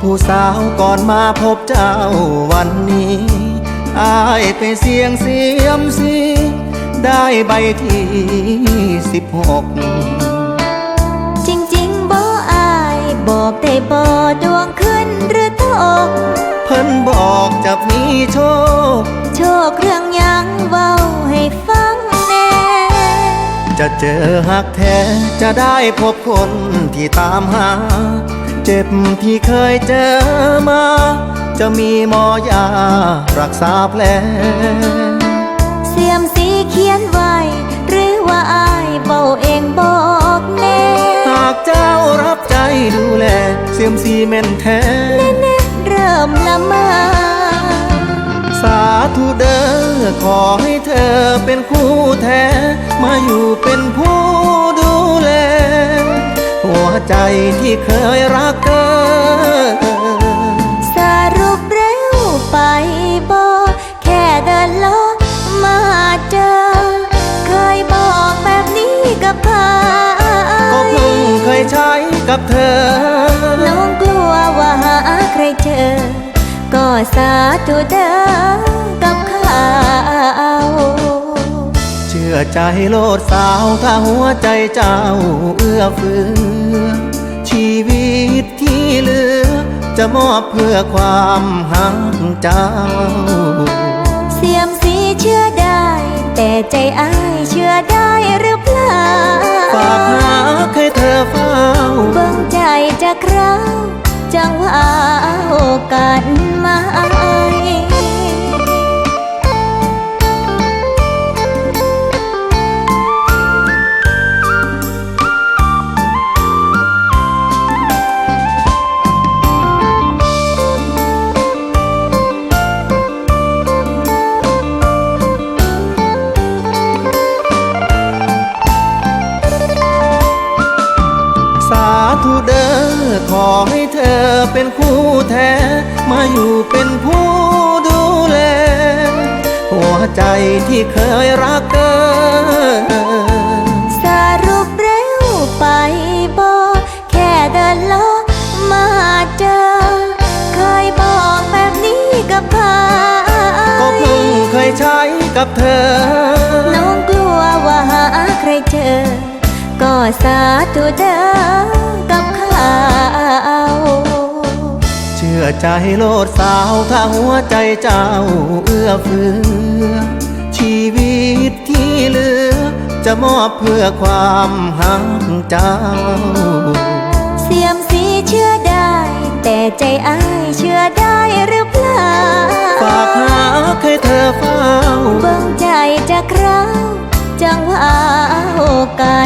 ผู้สาวก่อนมาพบเจ้าวันนี้อายไปเสียงเสียมสีได้ใบที่สิบหกจริงๆบ่อายบอกได้บ่ดวงขึ้นหรือตก เพิ่นบอกจะมีโชค โชคเรื่องหยังเว้าให้ฟังแน่จะเจอหักแท้จะได้พบคนที่ตามหา เจ็บที่เคยเจอมา จะมีหมอยารักษาแผลเสียมสีเขียนไว้ หรือว่าอายเว้าเองบอกแน่หากเจ้ารับใจดูแล เสียมสีเม่นแท้เริ่มละเมาสาธุเด้อขอให้เธอเป็นคู่แท้ มาอยู่เป็นผู้ดูแลหัว ใจที่เคยรักเธอสรุปเร็วไปบ่แค่เดินลอมาเจอ เคยบอกแบบนี้กับใครก็เพิ่งเคยใช้กับเธอ น้องกลัวว่าหาใครเจอ ก็สาธุเด้อกับเขา อใจโลดสาวถ้าหัวใจเจ้าเอื้อเฟื้อ ชีวิตที่เหลือ จะมอบเพื่อความหักเจ้า เสียมสีเชื่อได้ แต่ใจอ้ายเชื่อได้หรือเปล่าฝากหาให้เธอเฝ้าเบิ่งใจจะคราวจังว่าโอกาสมา ธุเด้อขอให้เธอเป็นคู่แท้ มาอยู่เป็นผู้ดูแล หัวใจที่เคยรักเธอสรุปเร็วไปบ่แค่เดินลอมาเจอ เคยบอกแบบนี้กับใครก็เพิ่งเคยใช้กับเธอ น้องกลัวว่าหาใครเจอ ก็สาธุเด้อ กับเขาเชื่อใจโลดสาวถ้าหัวใจเจ้าเอื้อเฟื้อ ชีวิตที่เหลือ จะมอบเพื่อความหักเจ้า เสียมสีเชื่อได้ แต่ใจอ้ายเชื่อได้หรือเปล่าฝากหาให้เธอเฝ้าเบิ่งใจจะคราวจังว่าโอกาส